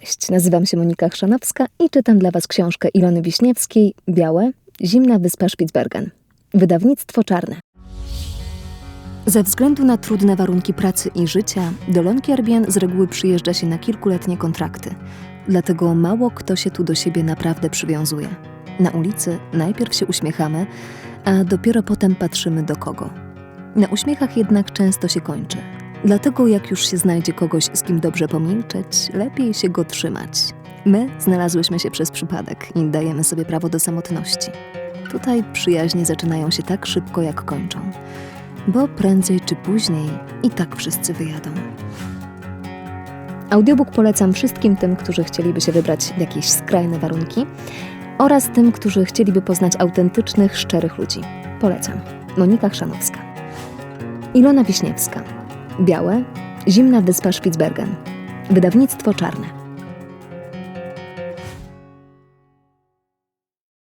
Cześć, nazywam się Monika Chrzanowska i czytam dla Was książkę Ilony Wiśniewskiej Białe, Zimna Wyspa Spitsbergen. Wydawnictwo czarne. Ze względu na trudne warunki pracy i życia, do Lonkierbien z reguły przyjeżdża się na kilkuletnie kontrakty. Dlatego mało kto się tu do siebie naprawdę przywiązuje. Na ulicy najpierw się uśmiechamy, a dopiero potem patrzymy do kogo. Na uśmiechach jednak często się kończy. Dlatego jak już się znajdzie kogoś, z kim dobrze pomilczeć, lepiej się go trzymać. My znalazłyśmy się przez przypadek i dajemy sobie prawo do samotności. Tutaj przyjaźnie zaczynają się tak szybko, jak kończą. Bo prędzej czy później i tak wszyscy wyjadą. Audiobook polecam wszystkim tym, którzy chcieliby się wybrać w jakieś skrajne warunki oraz tym, którzy chcieliby poznać autentycznych, szczerych ludzi. Polecam. Monika Chrzanowska. Ilona Wiśniewska. Białe, Zimna Wyspa Spitsbergen. Wydawnictwo czarne.